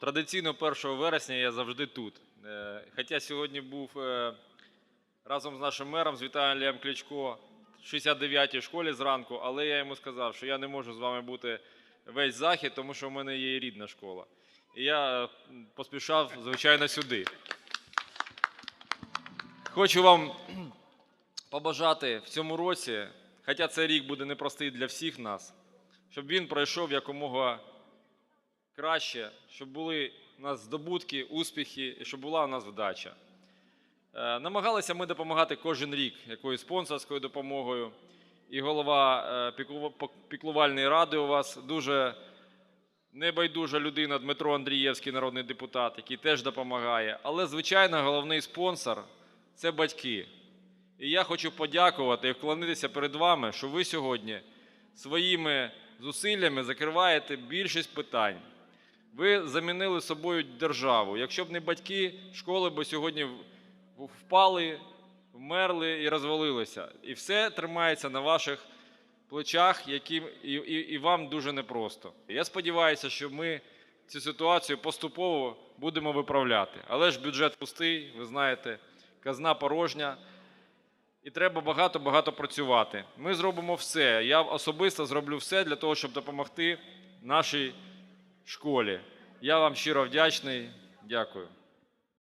Традиційно 1 вересня я завжди тут. Е, Хоча сьогодні був е, разом з нашим мером, з Віталієм Кличко, в 69-й школі зранку, але я йому сказав, що я не можу з вами бути весь захід, тому що в мене є рідна школа. І я е, поспішав, звичайно, сюди. Хочу вам побажати в цьому році, хоча цей рік буде непростий для всіх нас, щоб він пройшов якомога краще, щоб були у нас здобутки, успіхи і щоб була у нас вдача. Е, Намагалися ми допомагати кожен рік якоюсь спонсорською допомогою. І голова е, піклувальної ради у вас дуже небайдужа людина Дмитро Андрієвський, народний депутат, який теж допомагає. Але, звичайно, головний спонсор це батьки. І я хочу подякувати і вклонитися перед вами, що ви сьогодні своїми зусиллями закриваєте більшість питань. Ви замінили собою державу. Якщо б не батьки, школи б сьогодні впали, вмерли і розвалилися. І все тримається на ваших плечах, які, і, і, і вам дуже непросто. Я сподіваюся, що ми цю ситуацію поступово будемо виправляти. Але ж бюджет пустий, ви знаєте, казна порожня. І треба багато-багато працювати. Ми зробимо все. Я особисто зроблю все для того, щоб допомогти нашій школі. Я вам щиро вдячний. Дякую.